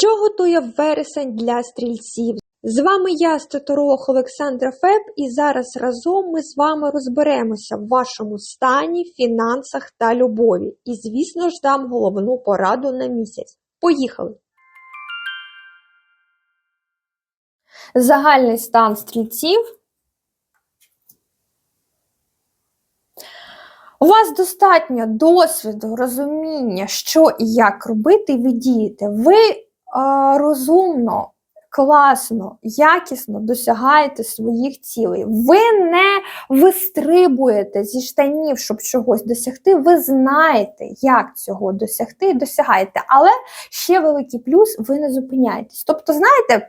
Що готує вересень для стрільців? З вами я, астроторолог Олександра Феб, і зараз разом ми з вами розберемося в вашому стані, фінансах та любові. І, звісно ж, дам головну пораду на місяць. Поїхали! Загальний стан стрільців. У вас достатньо досвіду, розуміння, що і як робити, ви дієте. Ви розумно, класно, якісно досягаєте своїх цілей. Ви не вистрибуєте зі штанів, щоб чогось досягти. Ви знаєте, як цього досягти, і досягаєте. Але ще великий плюс ви не зупиняєтесь. Тобто, знаєте.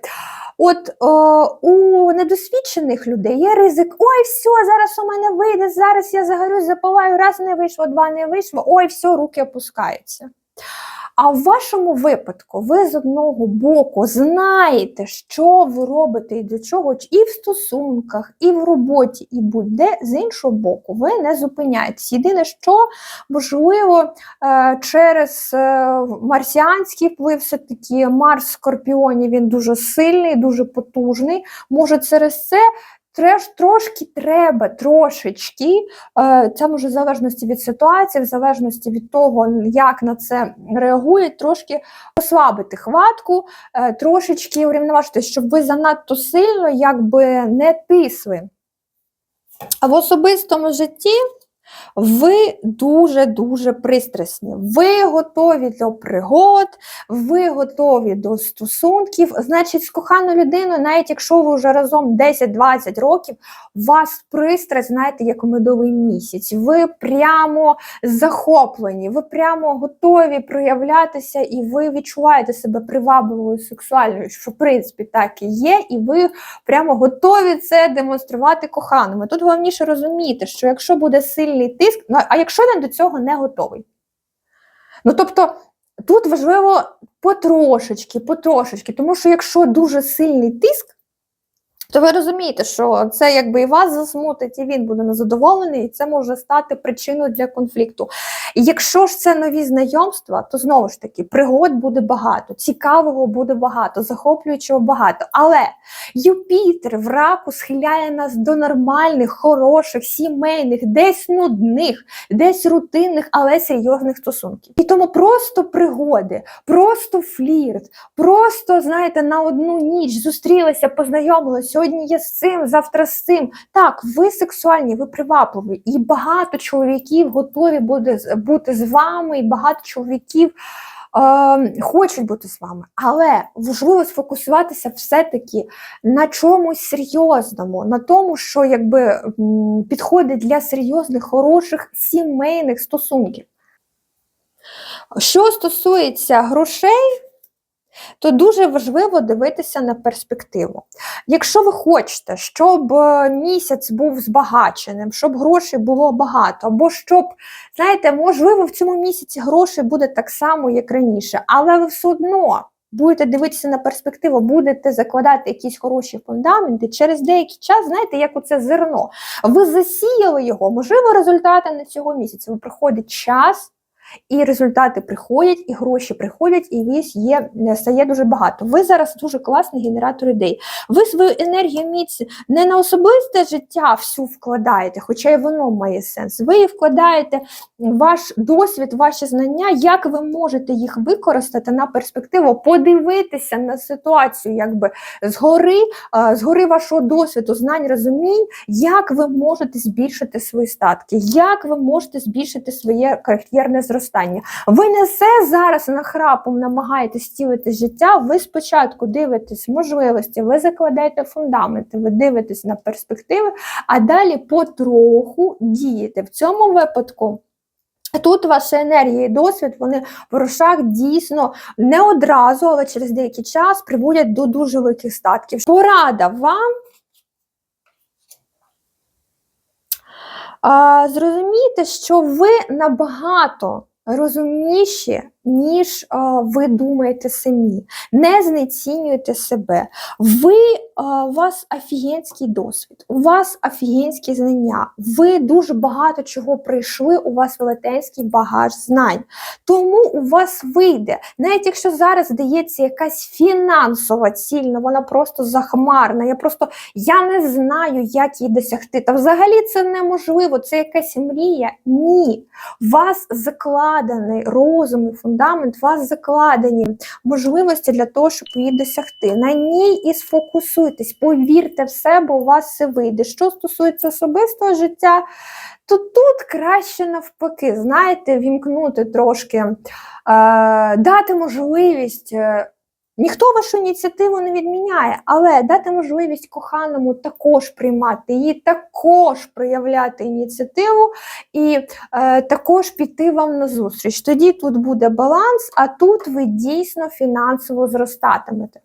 От о, у недосвідчених людей є ризик: ой, все, зараз у мене вийде, зараз я загорюсь, запалаю, раз не вийшло, два не вийшло, ой, все, руки опускаються. А в вашому випадку ви з одного боку знаєте, що ви робите і до чого, і в стосунках, і в роботі, і будь-де, з іншого боку, ви не зупиняєтесь. Єдине, що можливо е, через е, марсіанський вплив, все-таки Марс в Скорпіоні він дуже сильний, дуже потужний. Може, через це Треш, трошки треба, трошечки, це може в залежності від ситуації, в залежності від того, як на це реагують, трошки ослабити хватку, е, трошечки урівноважити, щоб ви занадто сильно якби не тисли. А в особистому житті ви дуже-дуже пристрасні. Ви готові до пригод, ви готові до стосунків. Значить, з коханою людиною, навіть якщо ви вже разом 10-20 років, вас пристрасть, знаєте, як медовий місяць. Ви прямо захоплені, ви прямо готові проявлятися, і ви відчуваєте себе привабливою сексуальною, що в принципі так і є, і ви прямо готові це демонструвати коханими. Тут головніше розуміти, що якщо буде сильний тиск, ну, а якщо він до цього не готовий. Ну, тобто, тут важливо потрошечки, потрошечки, тому що якщо дуже сильний тиск, то ви розумієте, що це якби і вас засмутить, і він буде незадоволений, і це може стати причиною для конфлікту. І якщо ж це нові знайомства, то знову ж таки пригод буде багато, цікавого буде багато, захоплюючого багато. Але Юпітер в раку схиляє нас до нормальних, хороших, сімейних, десь нудних, десь рутинних, але серйозних стосунків. І тому просто пригоди, просто флірт, просто, знаєте, на одну ніч зустрілися, познайомилися. Сьогодні є з цим, завтра з цим. Так, ви сексуальні, ви привабливі, і багато чоловіків готові буде бути з вами, і багато чоловіків е, хочуть бути з вами. Але важливо сфокусуватися все-таки на чомусь серйозному, на тому, що якби підходить для серйозних, хороших сімейних стосунків. Що стосується грошей, то дуже важливо дивитися на перспективу. Якщо ви хочете, щоб е, місяць був збагаченим, щоб грошей було багато, або щоб, знаєте, можливо, в цьому місяці грошей буде так само, як раніше, але ви все одно. Будете дивитися на перспективу, будете закладати якісь хороші фундаменти. Через деякий час, знаєте, як оце зерно. Ви засіяли його, можливо, результати на цього місяця. Ви приходить час, і результати приходять, і гроші приходять, і вісь є, стає дуже багато. Ви зараз дуже класний генератор ідей. Ви свою енергію міць не на особисте життя всю вкладаєте, хоча й воно має сенс. Ви вкладаєте ваш досвід, ваші знання, як ви можете їх використати на перспективу, подивитися на ситуацію, якби згори, згори вашого досвіду, знань, розумінь, як ви можете збільшити свої статки, як ви можете збільшити своє кар'єрне зростання зростання. Ви не все зараз нахрапом намагаєтесь стілити життя. Ви спочатку дивитесь можливості, ви закладаєте фундаменти, ви дивитесь на перспективи, а далі потроху дієте. В цьому випадку. Тут ваша енергія і досвід, вони в грошах дійсно не одразу, але через деякий час приводять до дуже великих статків. Порада вам а, зрозумійте, що ви набагато розумніші ніж е, ви думаєте самі. Не знецінюйте себе. Ви е, у вас офігенський досвід, у вас офігенські знання. Ви дуже багато чого пройшли, у вас велетенський багаж знань. Тому у вас вийде, навіть якщо зараз здається якась фінансова ціль, ну вона просто захмарна. Я просто я не знаю, як її досягти. Та взагалі це неможливо, це якась мрія. Ні. У вас закладений розум і фундамент, у вас закладені можливості для того, щоб її досягти. На ній і сфокусуйтесь, повірте в себе, у вас все вийде. Що стосується особистого життя, то тут краще навпаки, знаєте, вімкнути трошки, е, дати можливість. Ніхто вашу ініціативу не відміняє, але дати можливість коханому також приймати її, також проявляти ініціативу і е, також піти вам на зустріч. Тоді тут буде баланс, а тут ви дійсно фінансово зростатимете.